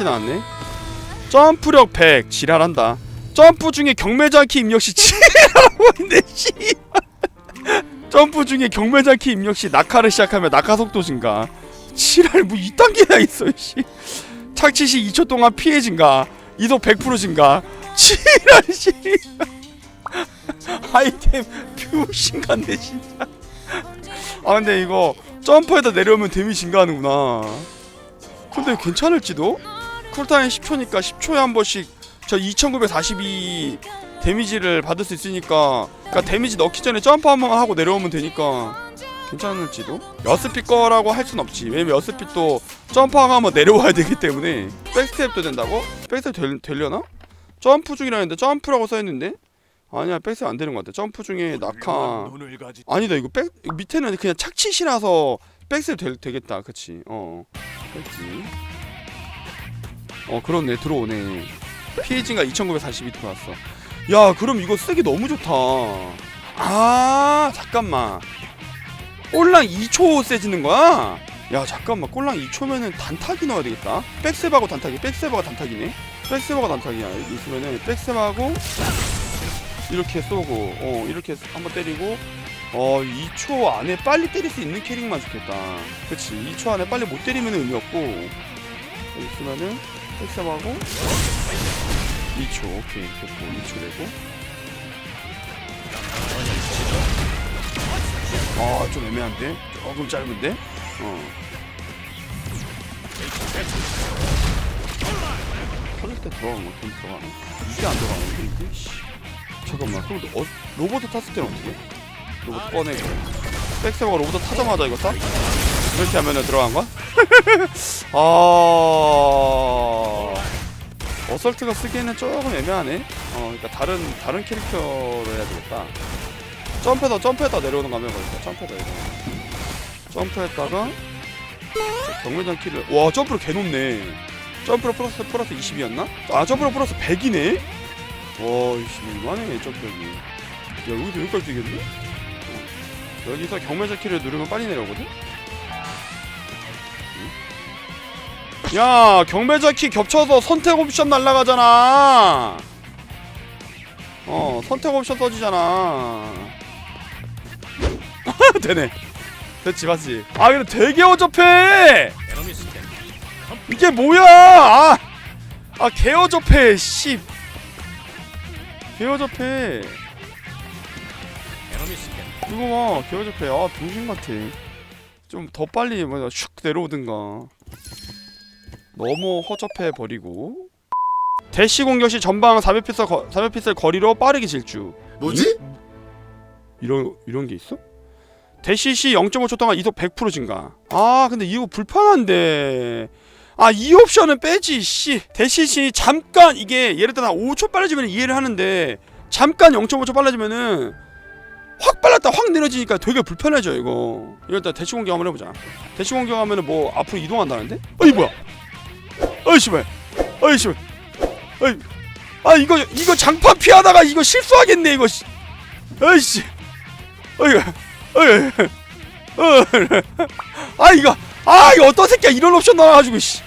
똑같이 나왔네. 점프력 100 지랄한다. 점프 중에 경매장키 입력시 지랄하고 있네 씨. 점프 중에 경매장키 입력시 낙하를 시작하면 낙하 속도 증가. 지랄 뭐 2단계나 있어 씨. 착취 시 2초 동안 피해 증가. 이속 100% 증가. 지랄 씨. 아이템 뷰신 같네 진짜. 아 근데 이거 점프에다 내려오면 데미 증가하는구나. 근데 괜찮을지도? 쿨타임 10초니까 10초에 한 번씩 저 2942 데미지를 받을 수 있으니까 그러니까 데미지 넣기 전에 점프 한 번 하고 내려오면 되니까 괜찮을지도? 여스핏 거라고 할 순 없지 왜냐면 여스핏도 점프하면 내려와야 되기 때문에 백스텝도 된다고? 백스텝 될, 되려나? 점프 중이라는데 점프라고 써있는데? 아니야 백스텝 안 되는 것 같아 점프 중에 낙하 아니다 이거 백 이거 밑에는 그냥 착취시라서 백스텝 될, 되겠다 그치 어 그렇지 어 그렇네 들어오네. 피해진가 2942 들어왔어. 야 그럼 이거 쓰기 너무 좋다. 아 잠깐만. 꼴랑 2초 세지는 거야? 야 잠깐만. 꼴랑 2초면은 단타기 넣어야 되겠다. 백스텝하고 단타기 백스텝하고 단타기네. 백스텝하고 단타기야. 있으면은 백스텝하고 이렇게 쏘고 어 이렇게 한번 때리고. 어 2초 안에 빨리 때릴 수 있는 캐릭만 좋겠다. 그치? 2초 안에 빨리 못 때리면 의미 없고 있으면은 백스텝하고 2초 오케이. 됐고 2초 되고. 아 좀 애매한데? 조금 짧은데? 어. 터질 때 들어간 거 돈 들어가네 이게 안 들어가는데 이게? 씨. 잠깐만. 그럼 어, 로봇 탔을 때는 어떻게 로봇 꺼내고. 백세버가 로봇 타자마자 이거 타? 이렇게 하면은 들어간 거야? 아 어설트가 쓰기에는 조금 애매하네 어 그러니까 다른 다른 캐릭터로 해야 되겠다 점프해서 점프했다 내려오는 거 하면 그러니까 점프해다 이거 점프했다가 경매장 키를 와 점프를 개 높네 점프로 플러스 플러스 20이었나? 아 점프로 플러스 100이네? 와 이씨 이만해 점프력이 야 여기도 여기까지 뛰겠네? 어. 여기서 경매장 키를 누르면 빨리 내려오거든? 야 경매장 키 겹쳐서 선택 옵션 날라가잖아. 어 선택 옵션 써지잖아. 되네. 됐지 맞지? 아 근데 되게 어접해! 이게 뭐야? 아, 아 개어접해 씨. 개어접해. 이거 봐 개어접해. 아 병신 같아. 좀 더 빨리 뭐냐 슉 내려오든가 너무 허접해 버리고 대시 공격 시 전방 400피스 거, 400피스 거리로 빠르게 질주 뭐지? 이런 이런 게 있어? 대시 시 0.5초 동안 이속 100% 증가. 아 근데 이거 불편한데. 아 이 옵션은 빼지 씨. 대시 시 잠깐 이게 예를 들어 한 5초 빨라지면 이해를 하는데 잠깐 0.5초 빨라지면은 확 빨랐다 확 내려지니까 되게 불편해져 이거. 때 대시 공격 한번 해보자. 대시 공격하면은 뭐 앞으로 이동한다는데? 어이 뭐야? 어이 씨발. 어이. 아 이거 이거 장판 피하다가 이거 실수하겠네 이거. 씨. 어이 씨. 어이. 어이, 어, 아 이거 아 이거 어떤 새끼야 이런 옵션 나와가지고 씨.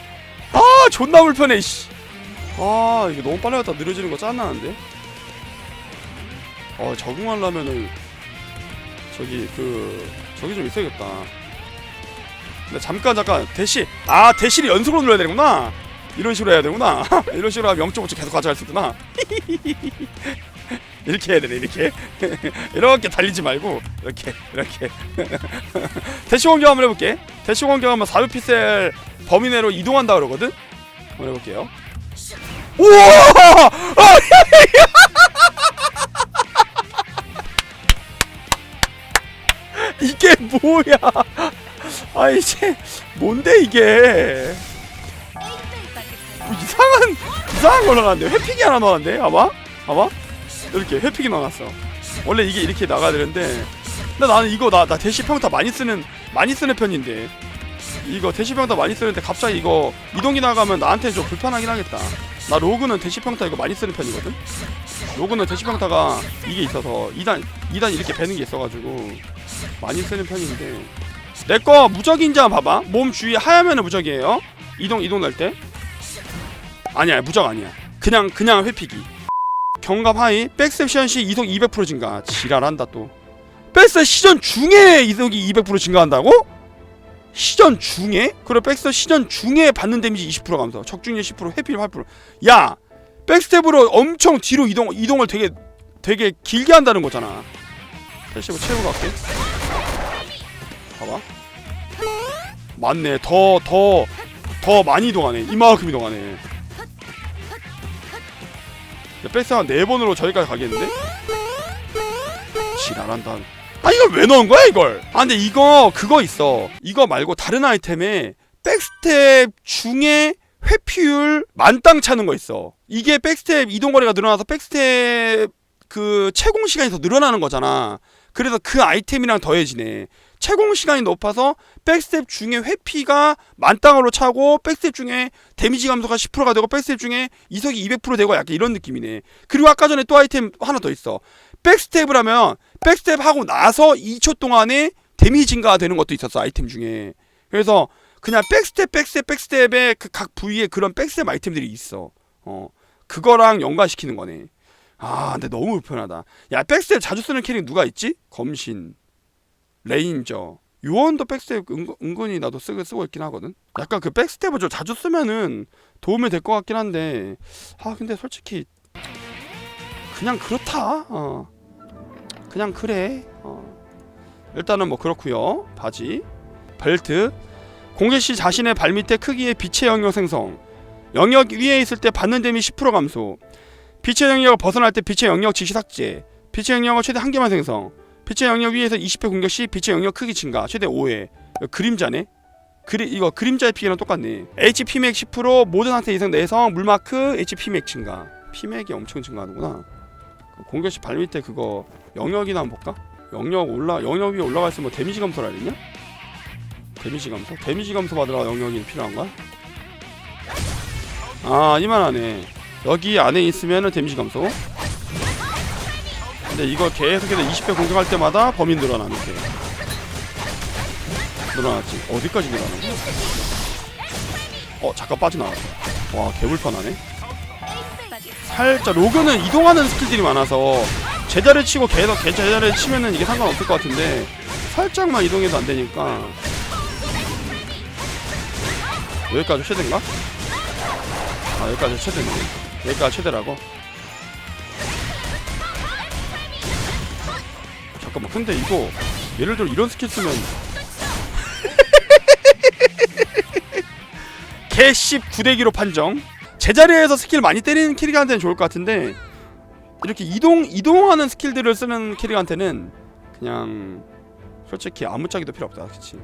아 존나 불편해 씨. 아 이거 너무 빨리 갔다 느려지는 거 짠나는데. 어 적응하려면은 저기 그 저기 좀 있어야겠다. 근데 잠깐 잠깐 대시 아 대시를 연속으로 눌러야 되는구나. 이런 식으로 해야 되구나. 이런 식으로 하면 0.5초 계속 가져갈 수 있구나. 이렇게 해야 되네 이렇게. 이렇게 달리지 말고 이렇게 이렇게. 대시 공격 한번 해볼게. 대시 공격하면 400피셀 범위 내로 이동한다 그러거든? 한번 해볼게요. 우와! 아, 이게 뭐야? 아 이제 뭔데 이게 상한 이상한 거 나갔는데 회픽이 하나 나왔는데 봐봐 봐봐 이렇게 회픽이 나왔어. 원래 이게 이렇게 나가야 되는데, 근데 나는 이거 나, 나 대시 평타 많이 쓰는 많이 쓰는 편인데, 이거 대시 평타 많이 쓰는데 갑자기 이거 이동기 나가면 나한테 좀 불편하긴 하겠다. 나 로그는 대시 평타 이거 많이 쓰는 편이거든. 로그는 대시 평타가 이게 있어서 2단 2단 이렇게 배는 게 있어가지고 많이 쓰는 편인데, 내 거 무적인지 한번 봐봐. 몸 주위 하얗면은 무적이에요. 이동 이동 날 때. 아니야 무적 아니야. 그냥 그냥 회피기. 경감 하이 시전 시 이속 200% 증가. 지랄한다 또. 백스텝 시전 중에 이속이 200% 증가한다고? 시전 중에? 그래 백스텝 시전 중에 받는 데미지 20% 감소 적중률 10% 회피 8%야 백스텝으로 엄청 뒤로 이동 이동을 되게 되게 길게 한다는 거잖아. 패시브 채우고 갈게. 봐봐. 맞네. 더 더 더 많이 이동하네. 이만큼 이동하네 백스 한네 번으로 저기까지 가겠는데? 지랄한다. 아 이걸 왜 넣은 거야 이걸? 아 근데 이거 그거 있어. 이거 말고 다른 아이템에 백스텝 중에 회피율 만땅 차는 거 있어. 이게 백스텝 이동 거리가 늘어나서 백스텝 그 채공 시간이 더 늘어나는 거잖아. 그래서 그 아이템이랑 더해지네. 채공 시간이 높아서 백스텝 중에 회피가 만땅으로 차고 백스텝 중에 데미지 감소가 10%가 되고 백스텝 중에 이석이 200% 되고 약간 이런 느낌이네. 그리고 아까 전에 또 아이템 하나 더 있어. 백스텝을 하면 백스텝 하고 나서 2초 동안에 데미지 증가가 되는 것도 있었어 아이템 중에. 그래서 그냥 백스텝 백스텝 백스텝의 그 각 부위에 그런 백스텝 아이템들이 있어. 어 그거랑 연관시키는 거네. 아 근데 너무 불편하다. 야 백스텝 자주 쓰는 캐릭 누가 있지? 검신, 레인저. 요원도 백스텝 은, 은근 히 나도 쓰고, 쓰고 있긴 하거든. 약간 그 백스텝을 좀 자주 쓰면은 도움이 될 것 같긴 한데 아 근데 솔직히 그냥 그렇다. 어. 그냥 그래. 어. 일단은 뭐 그렇고요. 바지, 벨트, 공개 시 자신의 발 밑에 크기의 빛의 영역 생성. 영역 위에 있을 때 받는 데미 10% 감소. 빛의 영역을 벗어날 때 빛의 영역 지시 삭제. 빛의 영역을 최대 한 개만 생성. 빛의 영역 위에서 20회 공격 시 빛의 영역 크기 증가. 최대 5회. 이거 그림자네. 그리 이거 그림자의 피해랑 똑같네. HP 맥 10% 모든 상태 이상 내성 물마크 HP 맥 증가. 피맥이 엄청 증가하는구나. 그 공격 시 발 밑 에 그거 영역이나 한번 볼까? 영역 올라 영역 위에 올라가 있으면 뭐 데미지 감소를 알겠냐? 데미지 감소? 데미지 감소 받으러 영역이 필요한 거야? 아 이만하네. 여기 안에 있으면은 데미지 감소. 근데 이거 계속해서 20배 공격할 때마다 범위 늘어나는 게 늘어났지. 어디까지 늘어나는 거야? 어 잠깐 빠져나왔어. 와 개불편하네. 살짝 로그는 이동하는 스킬들이 많아서 제자를 치고 계속 개 제자를 치면은 이게 상관없을 것 같은데 살짝만 이동해도 안 되니까 여기까지 최대인가? 아 여기까지 최대네 여기까지 최대라고? 잠깐만. 근데 이거 예를 들어 이런 스킬 쓰면 개씹 구대기로 판정. 제자리에서 스킬 많이 때리는 캐릭한테는 좋을 것 같은데 이렇게 이동 이동하는 스킬들을 쓰는 캐릭한테는 그냥 솔직히 아무짝에도 필요 없다. 그치